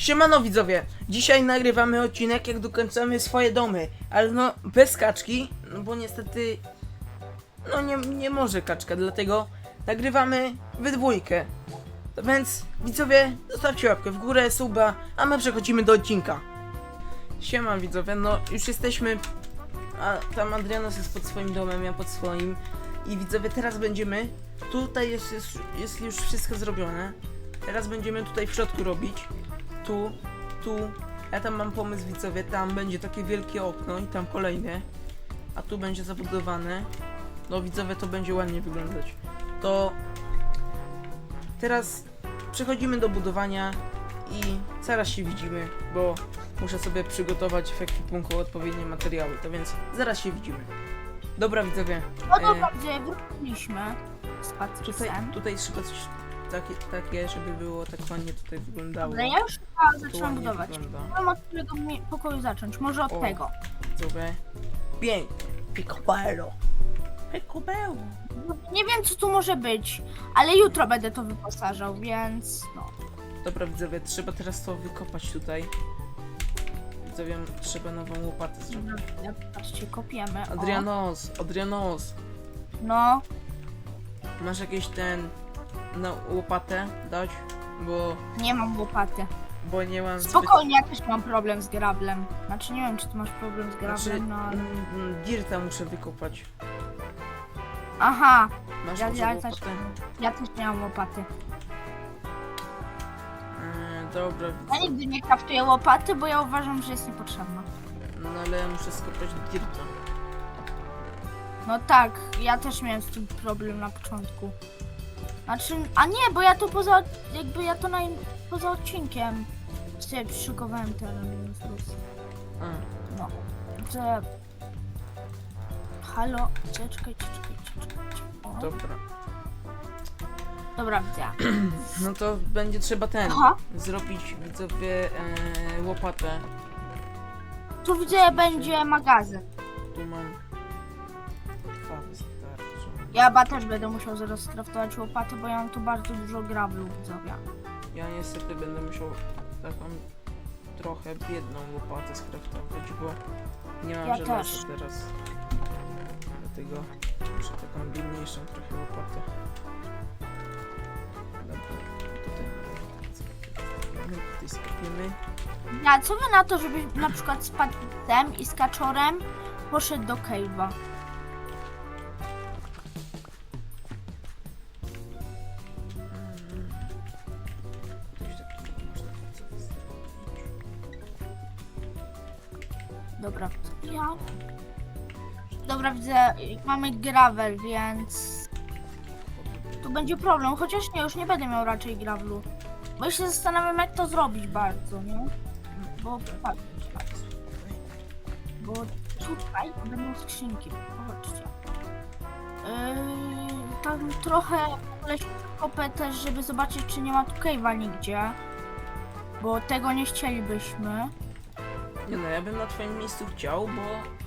Siemano widzowie, dzisiaj nagrywamy odcinek jak dokończamy swoje domy, ale no bez kaczki, no bo niestety no nie, nie może kaczka, dlatego nagrywamy we dwójkę. Więc widzowie, zostawcie łapkę w górę, suba, a my przechodzimy do odcinka. Siema widzowie, no już jesteśmy, a tam Adrianos jest pod swoim domem, ja pod swoim. I widzowie teraz będziemy, tutaj jest, jest, jest już wszystko zrobione, teraz będziemy tutaj w środku robić tu, tu. Ja tam mam pomysł widzowie, tam będzie takie wielkie okno i tam kolejne. A tu będzie zabudowane. No widzowie, to będzie ładnie wyglądać. To teraz przechodzimy do budowania i zaraz się widzimy, bo muszę sobie przygotować w ekwipunku odpowiednie materiały, to więc zaraz się widzimy. Dobra widzowie, No E, dobra, gdzie wróciliśmy z tutaj, Patricem. tutaj trzeba coś takie, takie, żeby było tak ładnie tutaj wyglądało. Dobra, ja już chyba zaczynam ładnie budować. wygląda. Mam od którego mi- pokoju zacząć? Może od O. tego. Widzowie. Pięknie. Picobello. Picobello. Nie wiem, co tu może być, ale jutro będę to wyposażał, więc no. Dobra widzowie, trzeba teraz to wykopać tutaj. Widzowie, trzeba nową łopatę zrobić. Dobra, Patrzcie, kopiemy. o. Adrianos, Adrianos, No, masz jakieś ten na łopatę dać? Bo, nie mam łopaty. bo nie mam zbyt... Spokojnie, ja też mam problem z grablem. Znaczy, nie wiem, czy ty masz problem z grablem, Znaczy, no ale... mm, mm, dirta muszę wykopać. Aha, Masz ja, może ja, łopatę? też, ja też nie mam łopaty. Eee, dobra, Ja widzę. nigdy nie kraftuję łopaty, bo ja uważam, że jest niepotrzebna. No ale muszę skopać dirta. No tak, ja też miałem z tym problem na początku. Znaczy, a nie, bo ja to poza, jakby ja to na, poza odcinkiem sobie przyszykowałem teren, plus. A, No, że... Halo, czekaj, czekaj, czekaj, czekaj. O, dobra. dobra, widzę. No to będzie trzeba ten. Aha, zrobić widzowie e, łopatę. tu widzę, będzie magazyn. Tu mam. Ja chyba też będę musiał zaraz skraftować łopaty, bo ja mam tu bardzo dużo grablu, widzowie. Ja niestety będę musiał taką trochę biedną łopatę skraftować, bo nie mam Ja żelaza też. teraz. Dlatego muszę taką biedniejszą trochę łopatę. Dobra, tutaj skopiemy, tutaj skopiemy. Ja, co wy na to, żebyś na przykład z patycem i z kaczorem poszedł do cave'a? Mamy gravel, więc tu będzie problem, chociaż nie, już nie będę miał raczej gravelu. Bo ja się zastanawiam, jak to zrobić bardzo, nie? Bo patrz, patrz. Bo tutaj będą skrzynki, zobaczcie. Yy, tam trochę kopę też, żeby zobaczyć, czy nie ma tu cave'a nigdzie. Bo tego nie chcielibyśmy. Nie no, ja bym na twoim miejscu chciał, bo...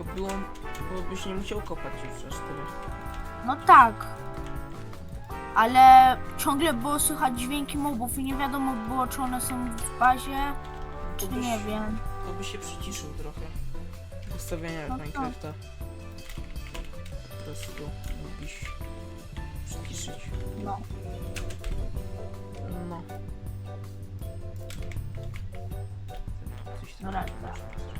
Bo było... Bo byś nie musiał kopać już aż tyle. No tak. Ale ciągle było słychać dźwięki mobów i nie wiadomo było, czy one są w bazie, czy byś- nie wiem. To by się przyciszył trochę. W ustawieniach No tak. Minecrafta. Po prostu mógłbyś przyciszyć. No. No. Coś można zrobić.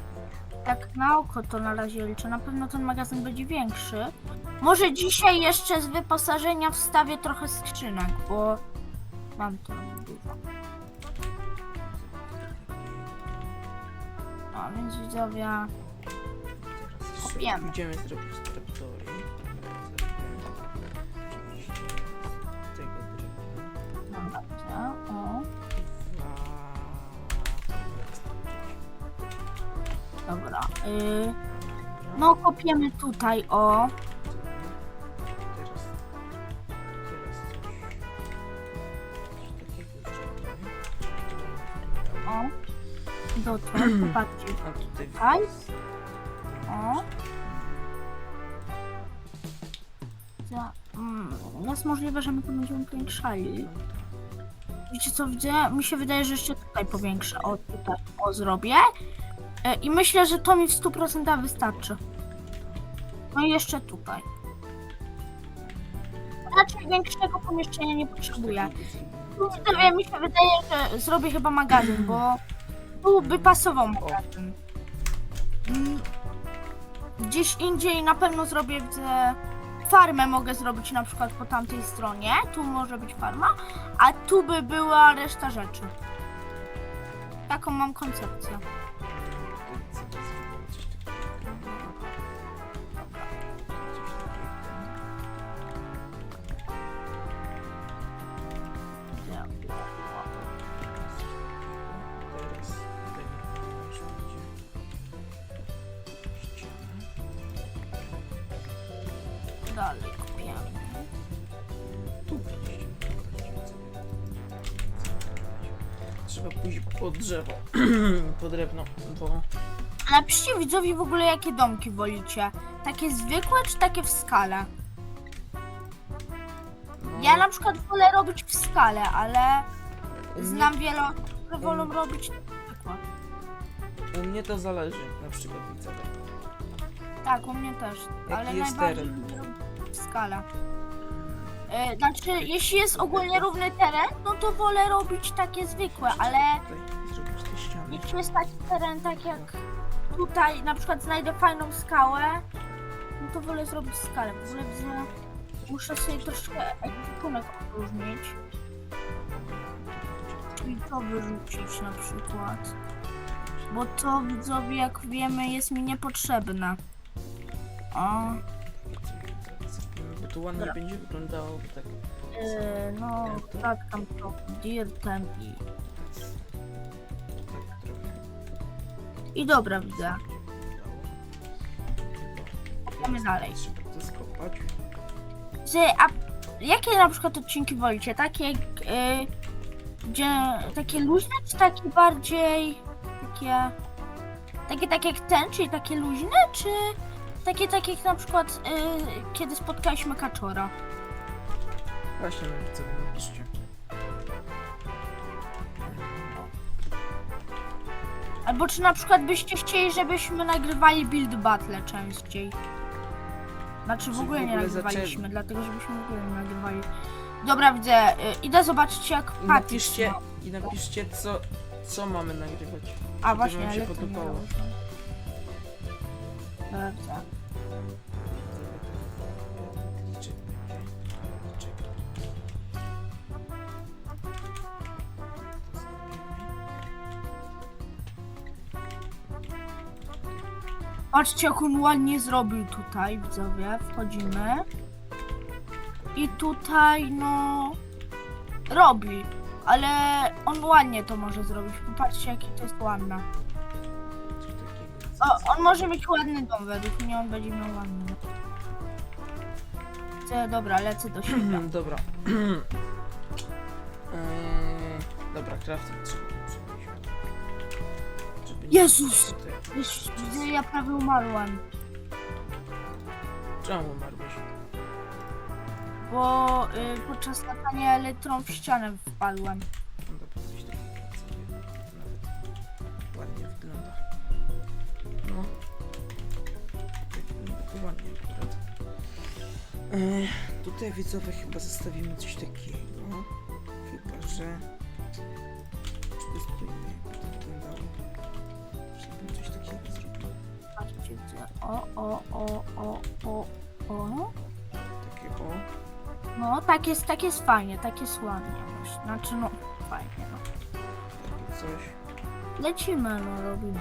Tak na oko to na razie liczę. Na pewno ten magazyn będzie większy. Może dzisiaj jeszcze z wyposażenia wstawię trochę skrzynek, bo mam to dużo. No więc widzowie, Kopiemy. Idziemy zrobić. Y, no kopiemy tutaj, o. Teraz, teraz coś, takiego zrobimy. O. Popatrzcie. A tutaj Aj. O. Za, mm, jest możliwe, że my to będziemy powiększali. wiecie co widzę? Mi się wydaje, że jeszcze tutaj powiększę. O, tutaj, o, zrobię. E, I myślę, że to mi w 100% wystarczy. No i jeszcze tutaj. Raczej większego pomieszczenia nie potrzebuję. Tu widzowie, mi się wydaje, że zrobię chyba magazyn, bo tu by pasował magazyn. Mm, Gdzieś indziej na pewno zrobię farmę mogę zrobić na przykład po tamtej stronie. Tu może być farma, a tu by była reszta rzeczy. Taką mam koncepcję. Trzeba pójść po drzewo, po drewno, bo A napiszcie widzowi w ogóle jakie domki wolicie. Takie zwykłe czy takie w skale? no, Ja na przykład wolę robić w skale, ale znam wiele osób, które wolą robić zwykłe. u mnie to zależy, na przykład widzowie. Tak, u mnie też. Jaki ale jest najbardziej teren? lubię w skale. E, znaczy, jeśli jest ogólnie równy teren, no to wolę robić takie zwykłe, ale Tutaj te ściany. jeśli jest taki teren, tak jak tutaj, na przykład znajdę fajną skałę, no to wolę zrobić skalę. W ogóle widzę, muszę sobie troszkę ekwipunek odróżnić. Czyli to wyrzucić na przykład. Bo to widzowie, jak wiemy, jest mi niepotrzebne. O, to ładnie Dobra. będzie wyglądało, tak yy, no, tak tam to dirtem i... tak trochę I dobra, widzę. Idziemy dalej. Trzeba to skopać. Że, a jakie na przykład odcinki wolicie? Takie, yy, gdzie, takie luźne, czy takie bardziej, takie, takie tak jak ten, czyli takie luźne, czy takie tak jak na przykład, yy, kiedy spotkaliśmy Kaczora? Właśnie no, co wy napiszcie. Albo czy na przykład byście chcieli, żebyśmy nagrywali build battle częściej? Znaczy w ogóle w nie ogóle nagrywaliśmy, zaczęli? dlatego żebyśmy w ogóle nie nagrywali. Dobra, widzę. y, Idę zobaczyć jak I napiszcie, ma. i napiszcie co, co mamy nagrywać. A właśnie, wam się ale to nie podobało. Widzę. Patrzcie jak on ładnie zrobił tutaj, widzowie. Wchodzimy. I tutaj, no... Robi. Ale on ładnie to może zrobić. Popatrzcie jakie to jest ładne. O, on może mieć ładny dom według mnie, on będzie miał ładny dom. Chcę- Dobra, lecę do siebie. Dobra. Eee, dobra, crafting trzeba przenieść. Żeby nie- Jezus! Tutaj. Wiesz, widzę, ja prawie umarłem, Czemu umarłeś? bo y, podczas latania elektrą w ścianę wpadłem. Eee, tutaj widzowie chyba zostawimy coś takiego. Chyba, że... Czy testujmy, jak to wyglądało. Żeby coś takiego zrobił. Patrzcie, widzę. O, o, o, o, o, o. Takie o. No, tak jest, tak jest fajnie, tak jest ładnie. Znaczy, no, fajnie, no. Takie coś. Lecimy, no, robimy.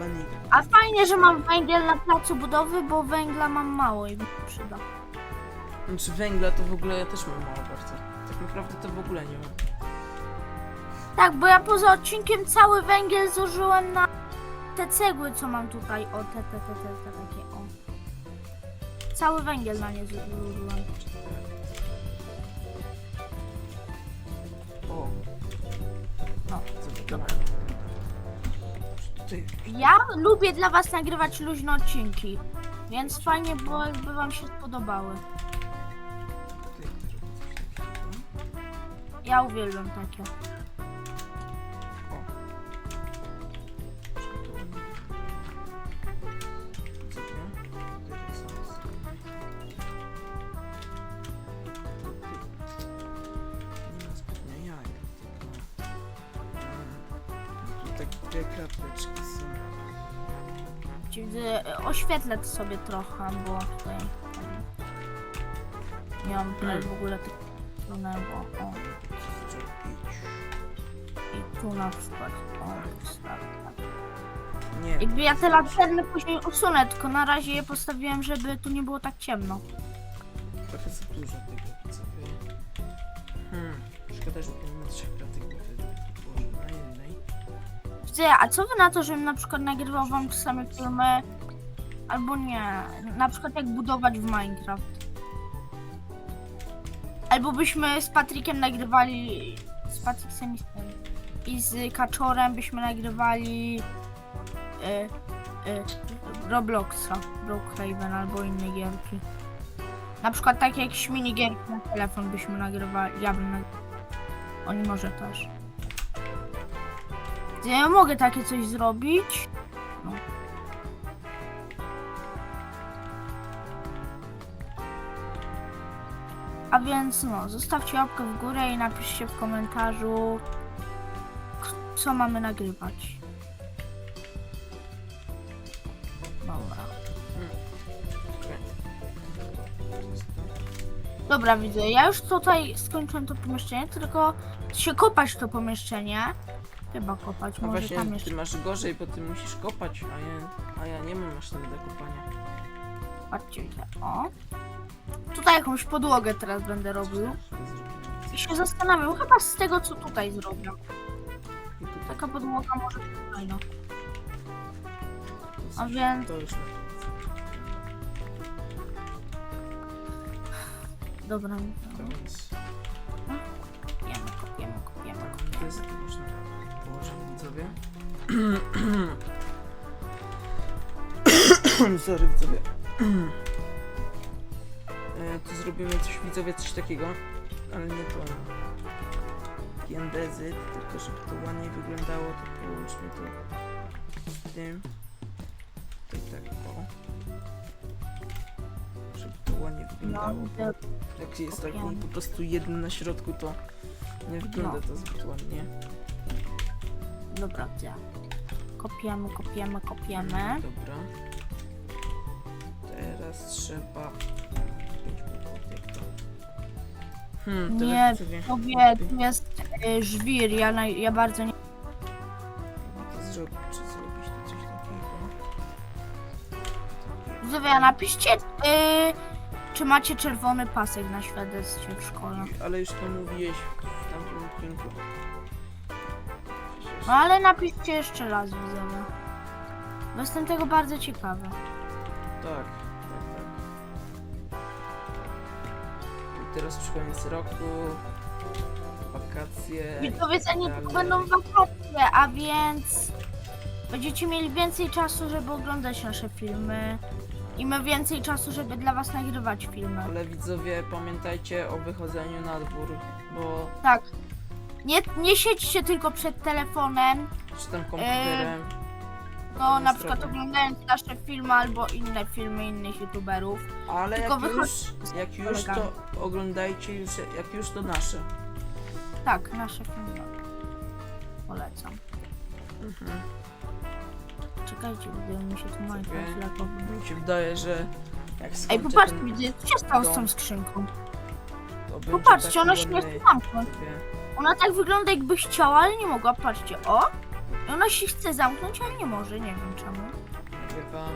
Ładnie. A fajnie, że mam węgiel na placu budowy, bo węgla mam mało i mi się przyda. Znaczy węgla to w ogóle ja też mam mało bardzo. Tak naprawdę to w ogóle nie mam. Tak, bo ja poza odcinkiem cały węgiel zużyłem na te cegły, co mam tutaj. O, te, te, te, te, te takie, o. Cały węgiel na nie zużyłem. O. No, Co to dobra. Tutaj Ja lubię dla was nagrywać luźne odcinki, więc fajnie było, jakby wam się spodobały. Ja uwielbiam takie. Takie krateczki są. E, oświetlę to sobie trochę, bo tutaj nie mam tutaj w ogóle tego stronnego. O, i tu na przykład. O, jest tak, tak. Nie. Jakby ja te lanterny później usunę, tylko na razie je postawiłem, żeby tu nie było tak ciemno. A co wy na to, żebym na przykład nagrywał wam czasami filmy, albo nie, na przykład jak budować w Minecraft. Albo byśmy z Patrykiem nagrywali, z Patrykiem i z i z Kaczorem byśmy nagrywali y, y, Robloxa, Brookhaven albo inne gierki. Na przykład takie jakieś minigierki na telefon byśmy nagrywali, ja bym nagrywał. Oni może też. Ja mogę takie coś zrobić. No. A więc no, zostawcie łapkę w górę i napiszcie w komentarzu, co mamy nagrywać. Dobra. Dobra, widzę. Ja już tutaj skończyłem to pomieszczenie, tylko się kopać to pomieszczenie. Chyba kopać, A może właśnie tam jeszcze. ty masz gorzej, bo ty musisz kopać, a ja, a ja nie mam aż tak do kopania. Patrzcie, widzę. O. Tutaj jakąś podłogę teraz będę robił. I się zastanawiam, chyba z tego co tutaj zrobię. I tutaj Taka podłoga może być fajna. to A więc- To już lepiej. Dobra, To no. więc kopiemy, kopiemy, kopiemy. gazety można położyć widzowie. Sorry widzowie. E, tu zrobimy coś widzowie, coś takiego, ale nie to giendezy, tylko żeby to ładnie wyglądało, to połóżmy to z tym. Tutaj tak, o. Żeby to ładnie No, wyglądało. widzę. Jak jest taki Kopiamy. po prostu jeden na środku, to nie wygląda No. to zbyt ładnie. Dobra, widzę. Kopiemy, kopiemy, kopiemy. Dobra. Teraz trzeba... to? Hmm, Nie, Tobie tu jest y, żwir, ja, na, ja bardzo nie... to zrobić, czy zrobić tu coś takiego. Widzowie, napiszcie, y, czy macie czerwony pasek na świadectwie w szkole. Ale już to mówiłeś w tamtym odcinku. No ale napiszcie jeszcze raz, widzowie. Bo jestem tego bardzo ciekawy. Tak, tak, tak. I teraz przy koniec roku, wakacje. Widzowie, za niedługo będą wakacje, a więc będziecie mieli więcej czasu, żeby oglądać nasze filmy. I my więcej czasu, żeby dla was nagrywać filmy. Ale widzowie, pamiętajcie o wychodzeniu na dwór, bo Tak. Nie, nie siedźcie tylko przed telefonem, czy tam komputerem. no na przykład oglądając nasze filmy albo inne filmy innych youtuberów. Ale tylko jak wychodź już, jak już to oglądajcie już, jak już to nasze. Tak, nasze filmy. Polecam. Mhm. Czekajcie, bo mi się tu Minecraft lagował. Mi się wydaje, że jak skończę Ej, popatrzcie, ten, widzę, co się stało z tą skrzynką. to będzie Popatrzcie, taki ona się nie sobie. Ona tak wygląda jakby chciała, ale nie mogła. Patrzcie, o! I ona się chce zamknąć, ale nie może, nie wiem czemu. Wam,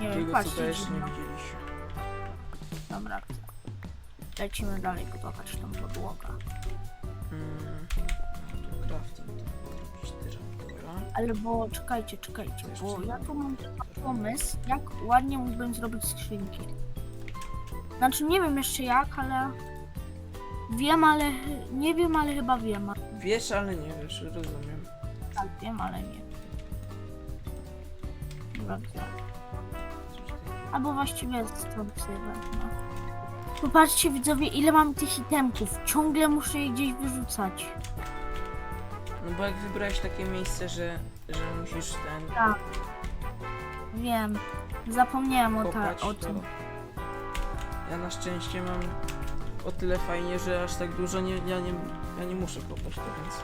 Nie wiem, patrzcie, nie dziwno. Dobra, lecimy dalej budować tą podłogę. Mm, tu crafting to robić dyrektora. Ale bo, czekajcie, czekajcie, bo ja tu ma? mam taki pomysł, jak ładnie mógłbym zrobić skrzynki. Znaczy, nie wiem jeszcze jak, ale... Wiem, ale... Nie wiem, ale chyba wiem. Wiesz, ale nie wiesz, rozumiem. Tak, wiem, ale nie. Dobra, takiego. Albo właściwie stąd sobie wezmę. Popatrzcie widzowie, ile mam tych itemków. Ciągle muszę je gdzieś wyrzucać. No bo jak wybrałeś takie miejsce, że, że musisz ten Tak. Wiem. Zapomniałem o, ta, kopać, o to tym. ja na szczęście mam o tyle fajnie, że aż tak dużo nie, ja, nie, ja nie muszę kopać więc...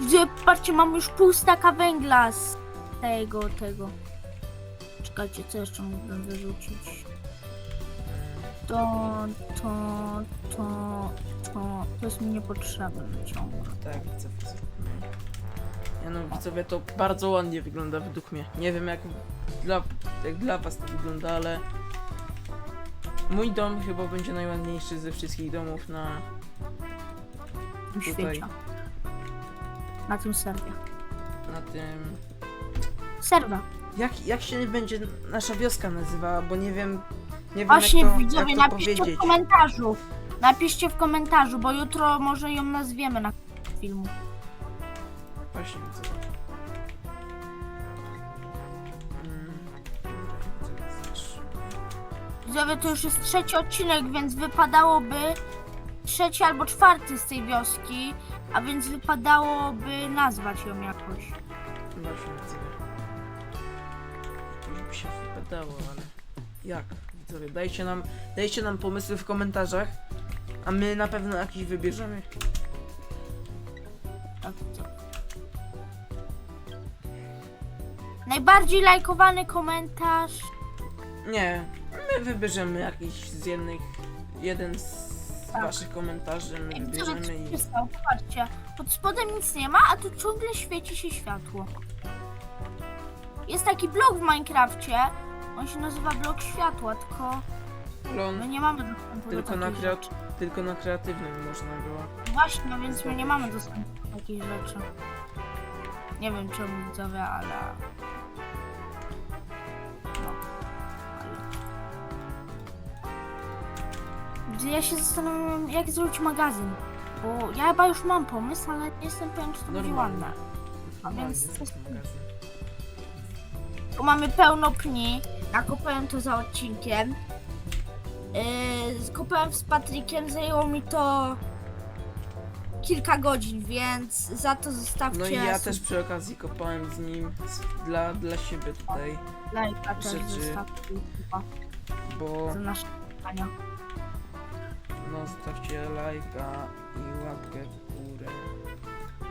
Widzowie, patrzcie, mam już pół staka węgla z tego, tego. Czekajcie, co jeszcze mógłbym wyrzucić? To, to, to, to, to jest mi niepotrzebne ciągle. Tak, widzę, widzę. Ja no widzowie, to bardzo ładnie wygląda według mnie. Nie wiem jak dla, jak dla was to wygląda, ale mój dom chyba będzie najładniejszy ze wszystkich domów na... Tutaj. świecie. Na tym serwie. na tym... Serwa. Jak, jak się będzie nasza wioska nazywała, bo nie wiem... Nie wiem Właśnie jak to, widzowie, jak to napiszcie powiedzieć. w komentarzu. Napiszcie w komentarzu, bo jutro może ją nazwiemy na filmu. Właśnie widzę. Widzowie, to już jest trzeci odcinek, więc wypadałoby trzeci albo czwarty z tej wioski, a więc wypadałoby nazwać ją jakoś. Właśnie widzę. Już by się wypadało, ale jak? Widzowie, dajcie nam, dajcie nam pomysły w komentarzach, a my na pewno jakiś wybierzemy. Tak, widzowie. Najbardziej lajkowany komentarz. Nie, wybierzemy jakiś z jednych, jeden z Tak. waszych komentarzy, my wybierzemy i... Popatrzcie, pod spodem nic nie ma, a tu ciągle świeci się światło. Jest taki blok w Minecrafcie, on się nazywa blok światła, tylko my Lon, nie mamy dostępu tylko do na, takich kreat- rzeczy. tylko na kreatywnym można było. Właśnie, no więc my nie mamy dostępu do takich rzeczy. Nie wiem czemu widzowie, ale... Ja się zastanawiam, jak zrobić magazyn. Bo ja chyba już mam pomysł, ale nie jestem pewien, czy to będzie Normalnie. ładne. A więc coś-. Tu mamy pełno pni. Nakopałem to za odcinkiem. Yy, skopałem z Patrykiem, zajęło mi to kilka godzin, więc za to zostawcie No i ja sub- też przy okazji kopałem z nim z- dla, dla siebie tutaj, lajka też rzeczy. zostawcie chyba bo za nasze pytania. Zostawcie lajka i łapkę w górę.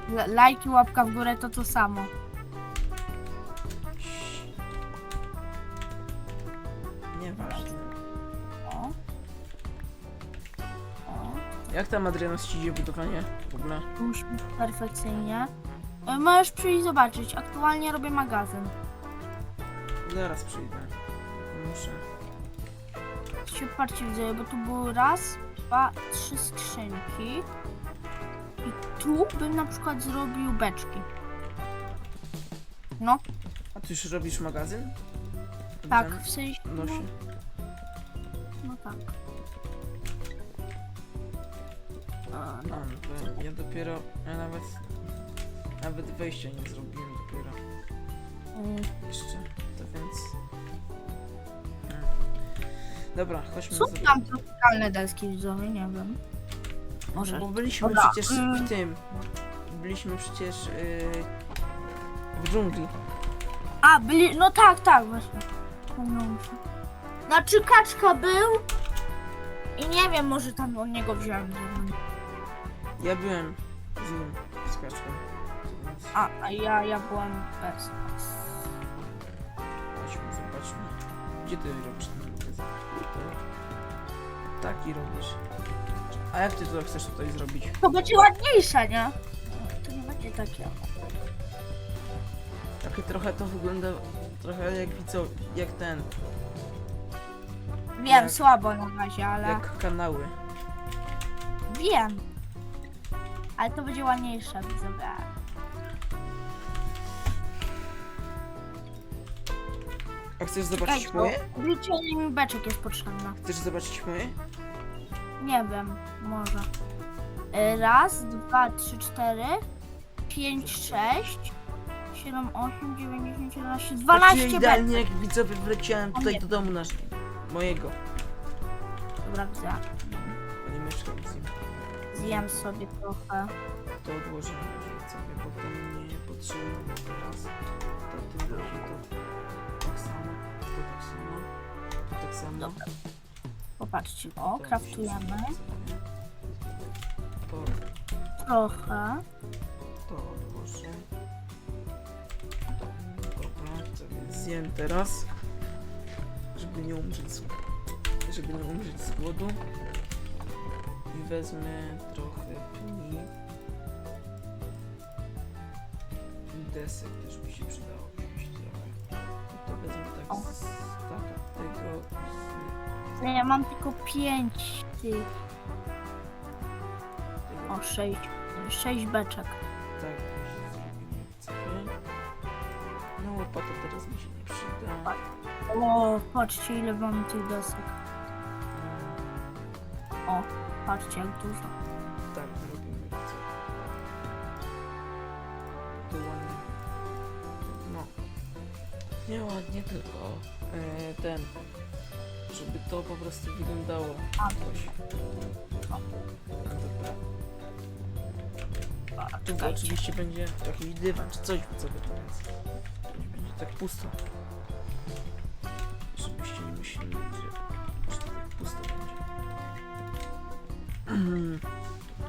La- Lajki, łapka w górę to to samo. Nieważne. O. O. Jak tam Adrian ci idzie budowanie w ogóle? Być perfekcyjnie. Yy, Możesz przyjść zobaczyć. Aktualnie robię magazyn. Zaraz przyjdę. Muszę. się patrzcie widzę, bo tu było raz, dwa, trzy skrzynki. I tu bym na przykład zrobił beczki. No, A ty już robisz magazyn? tak, w sensie. No. No tak. A, No, no to ja dopiero, ja nawet, nawet wejścia nie zrobiłem dopiero. mm, Jeszcze, to więc... Dobra, chodźmy Są tam tropikalne deski widzowie, nie wiem. Może. Bo byliśmy Dobra, przecież mm. w tym. Byliśmy przecież yy, w dżungli. A, byli, no tak, tak, właśnie. Pomyliłam się. Znaczy kaczka był i nie wiem, może tam od niego wziąłem. nie wiem. Ja byłem z nim, z kaczką. Więc A, a ja, ja byłem bez. chodźmy, zobaczmy. Gdzie ty robisz ten. Taki robisz. A jak ty to chcesz tutaj zrobić? To będzie ładniejsze, nie? To nie będzie takie. Takie trochę to wygląda trochę jak widzą, jak ten, Wiem, Jak- słabo na razie, ale jak kanały. wiem. Ale to będzie ładniejsze, widzowie. A chcesz zobaczyć Ej, moje? Mi beczek jest potrzebne. Chcesz zobaczyć moje? Nie wiem, może. Y, Raz, dwa, trzy, cztery, pięć, sześć, siedem, osiem, dziewięć, dziesięć, jedenaście, Patrzcie, dwanaście beczek. idealnie jak widzowie wleciałem tutaj do domu nasz, mojego. Dobra, widzę. Nie mieszkam z nim. Zjem sobie trochę. To odłożymy sobie, bo to nie potrzebujemy teraz. To tym drugi to samo, to tak samo. Dobra. Popatrzcie, o, to kraftujemy. To, Trochę. to odłożę. Dobra, sobie zjem teraz, żeby nie umrzeć z, żeby nie umrzeć z głodu. I wezmę trochę pni. I desek też mi się przydało Nie, ja mam tylko pięć tych. O, sześć. Sześć beczek. Tak, właśnie zrobimy sobie. No łopata teraz mi się nie przyda. O, patrzcie ile mamy tych desek. O, patrzcie jak dużo. Tak, robimy co. To ładnie. No. Nie ładnie, tylko e, ten. Żeby to po prostu wyglądało jakoś. No. A, Tu oczywiście będzie jakiś dywan czy coś co by to więc nie będzie tak pusto. Nie myśleli, że, tak pusto będzie.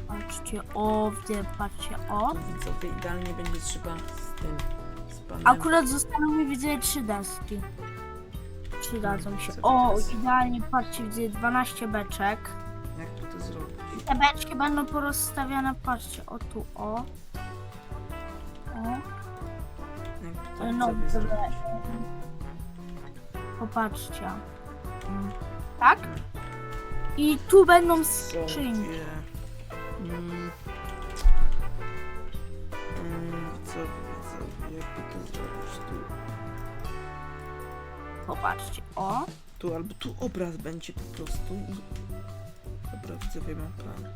Patrzcie, o, widzę, patrzcie, o. Tu widzowie idealnie będzie trzeba z tym z panem. Akurat zostały mi widzę trzy deski. Przydadzą się. O, to idealnie, patrzcie, widzę 12 beczek. Jak tu to zrobić? Te beczki będą porozstawiane, patrzcie, o tu, o. O, Jak to no, sobie zrobić? popatrzcie. Mm, Tak? I tu będą skrzynki. Mm, Popatrzcie, o. Tu albo tu obraz będzie po prostu i... Dobra, widzowie, mam plan.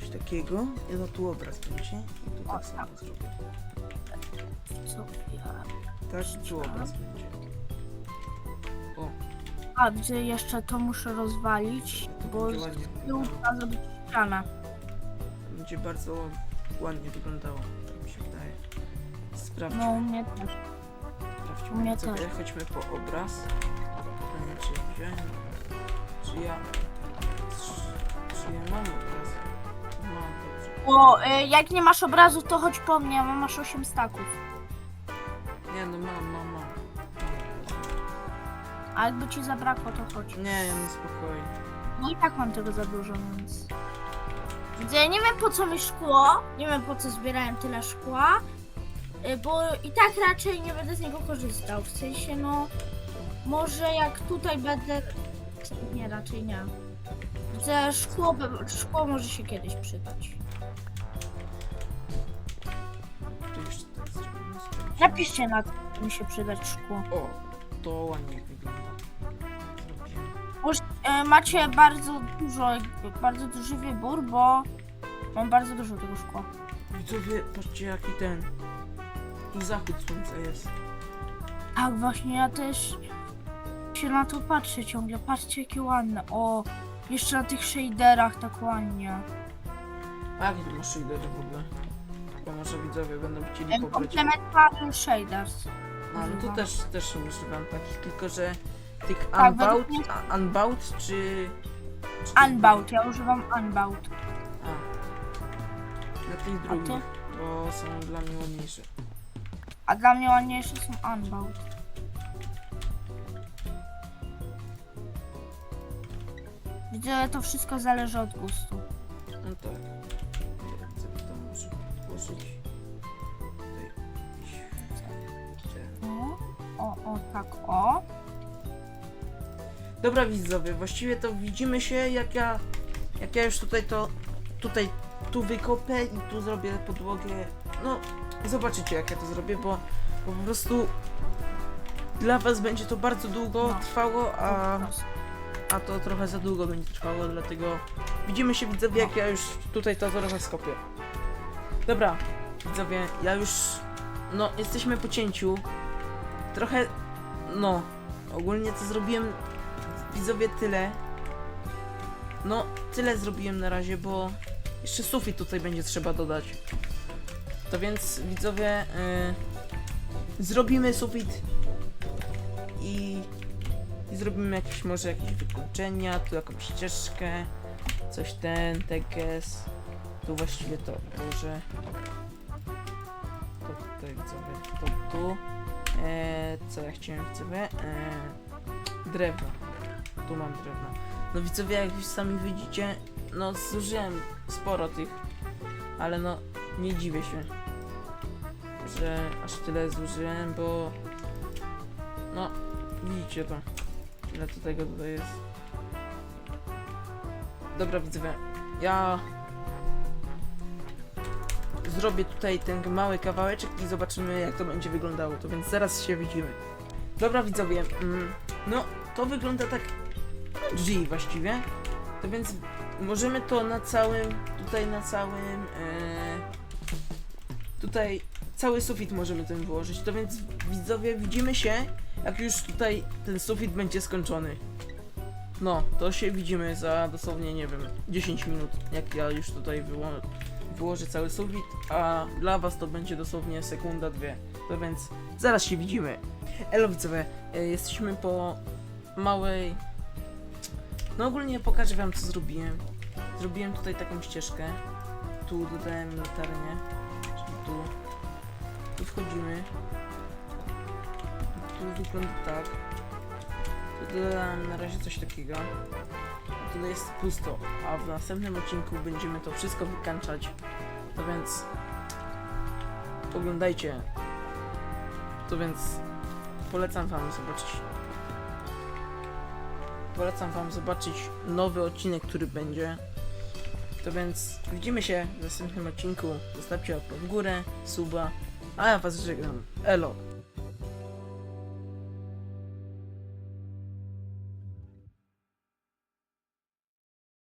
Coś takiego, i no tu obraz będzie i tu O, tak samo zrobię. Co ja... Tak, tu obraz będzie. O, A, widzę, jeszcze to muszę rozwalić, to bo z tyłu trzeba zrobić ścianę. Będzie bardzo ładnie wyglądało, tak mi się wydaje. Sprawdźmy. No, mnie też. Mnie też. chodźmy po obraz. Pytanie, czy ja wziąłem, czy ja, czy, ja mam obraz? Mam, dobrze. O, y, jak nie masz obrazu, to chodź po mnie, mam masz 8 staków. Nie, no mam, mam, mam. A jakby ci zabrakło, to chodź. Nie, ja no spokojnie. No i tak mam tego za dużo, więc... Widzę, nie wiem po co mi szkło, nie wiem po co zbierałem tyle szkła, bo i tak raczej nie będę z niego korzystał, w sensie no... Może jak tutaj będę... Nie, raczej nie. Widzę, szkło, szkło może się kiedyś przydać. To zrobimy. sprawdzimy. Napiszcie na to, mi się przydać szkło. O, to ładnie wygląda. Już, e, macie bardzo dużo, jakby bardzo duży wybór, bo mam bardzo dużo tego szkła. Widzowie, patrzcie jaki ten... I zachód słońca jest. Tak, właśnie ja też się na to patrzę ciągle. Patrzcie jakie ładne. O, jeszcze na tych shaderach tak ładnie. A jakie tu masz shadery w ogóle? Bo może widzowie będą chcieli Ten pobrać. Komplementary shaders. No to używam. też, też używam takich, tylko że tych Tak, unbound, mnie- a- unbound czy... czy Unbound, ja używam unbound. A. Na tych ty? drugich, bo są dla mnie ładniejsze. A dla mnie ładniejsze są unbound. Widzę, to wszystko zależy od gustu. No tak. Ja że to muszę podłożyć. Tutaj. O, o, o tak, o. Dobra widzowie, właściwie to widzimy się jak ja, jak ja już tutaj to, tutaj, tu wykopę i tu zrobię podłogę. No, zobaczycie jak ja to zrobię, bo, bo po prostu dla was będzie to bardzo długo No. trwało, a, prostu. a to trochę za długo będzie trwało, dlatego widzimy się widzowie jak ja już tutaj to trochę skopię. Dobra, widzowie, ja już, no jesteśmy po cięciu. Trochę, no, ogólnie to zrobiłem widzowie tyle, no tyle zrobiłem na razie, bo jeszcze sufit tutaj będzie trzeba dodać. To więc widzowie, y, zrobimy sufit i, i zrobimy jakieś może jakieś wykluczenia, tu jakąś ścieżkę, coś ten, tekes, tu właściwie to może. To tutaj widzowie, to tu, e, co ja chciałem widzowie, e, drewno, tu mam drewno. No widzowie, jak już sami widzicie, no zużyłem sporo tych, ale no nie dziwię się, że aż tyle zużyłem, bo no widzicie to, ile to tego tutaj jest. Dobra widzowie, ja zrobię tutaj ten mały kawałeczek i zobaczymy jak to będzie wyglądało, to więc zaraz się widzimy. Dobra widzowie, mm, no to wygląda tak G właściwie. To więc możemy to na całym, tutaj na całym, e, tutaj cały sufit możemy ten wyłożyć. To więc widzowie widzimy się, jak już tutaj ten sufit będzie skończony. No, to się widzimy za dosłownie, nie wiem, 10 minut, jak ja już tutaj wyło wyłożę cały sufit, a dla was to będzie dosłownie sekunda, dwie. To więc zaraz się widzimy. Elo widzowie, e, jesteśmy po małej no ogólnie pokażę wam co zrobiłem. Zrobiłem tutaj taką ścieżkę. Tu dodałem latarnię. Tu. Wchodzimy. Tu wygląda tak. Tu na razie coś takiego. Tutaj jest pusto. A w następnym odcinku będziemy to wszystko wykańczać. No więc oglądajcie. To więc polecam wam zobaczyć polecam wam zobaczyć nowy odcinek, który będzie. To więc widzimy się w następnym odcinku. Zostawcie łapkę w górę, suba, a ja was żegnam. Elo.